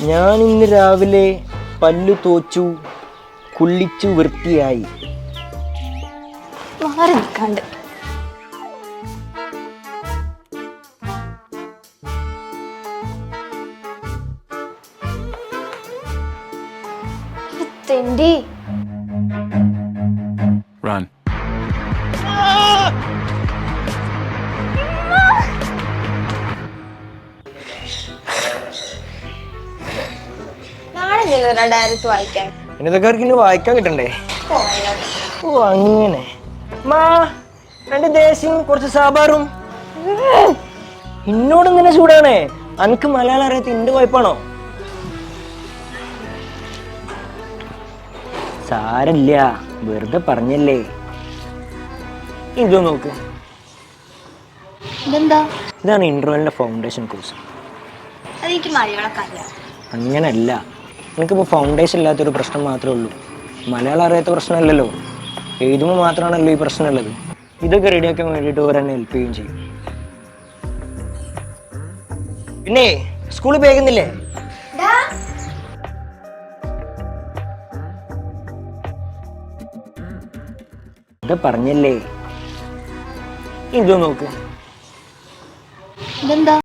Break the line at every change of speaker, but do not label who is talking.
ഞാൻ ഇന്ന് രാവിലെ പല്ലു തോച്ചു കുള്ളിച്ചു വൃത്തിയായി.
മാറി നിൽക്കാണ്ട്. തെണ്ടി
Run.
ചെല്ലുന്ന ഡയറക്റ്റ് വായിക്കാൻ.
ഇതൊക്കെ അവർക്ക് വായിക്കാൻ കിട്ടണ്ടേ? ഓ അങ്ങനെ. മാ രണ്ട് ദേശം കുറച്ച് സാമ്പാറും. എന്നോട് ഇങ്ങനെ ചൂടാണേ. അനക്ക് മലയാളം അറിയാത്ത ഇന്റെ കുഴപ്പമാണോ സാരല്ല വെറുതെ പറഞ്ഞല്ലേ. ഇതോ നോക്ക്. ഇതാണ് ഇന്റർവെലിന്റെ ഫൗണ്ടേഷൻ കോഴ്സ് അങ്ങനല്ല എനിക്കിപ്പോൾ ഫൗണ്ടേഷൻ ഇല്ലാത്തൊരു പ്രശ്നം മാത്രമേ ഉള്ളൂ. മലയാളം അറിയാത്ത പ്രശ്നമല്ലല്ലോ. എഴുതുമ്പോൾ മാത്രമാണല്ലോ ഈ പ്രശ്നമുള്ളത്. ഇതൊക്കെ റെഡിയാക്കാൻ വേണ്ടിയിട്ട് ഓരെന്നെ ഹെൽപ്പ് ചെയ്യുകയും ചെയ്യും. പിന്നെ സ്കൂളിൽ പേകുന്നില്ലേ ഇത് പറഞ്ഞല്ലേ? ഇത് നോക്ക്.
ഇതെന്താ?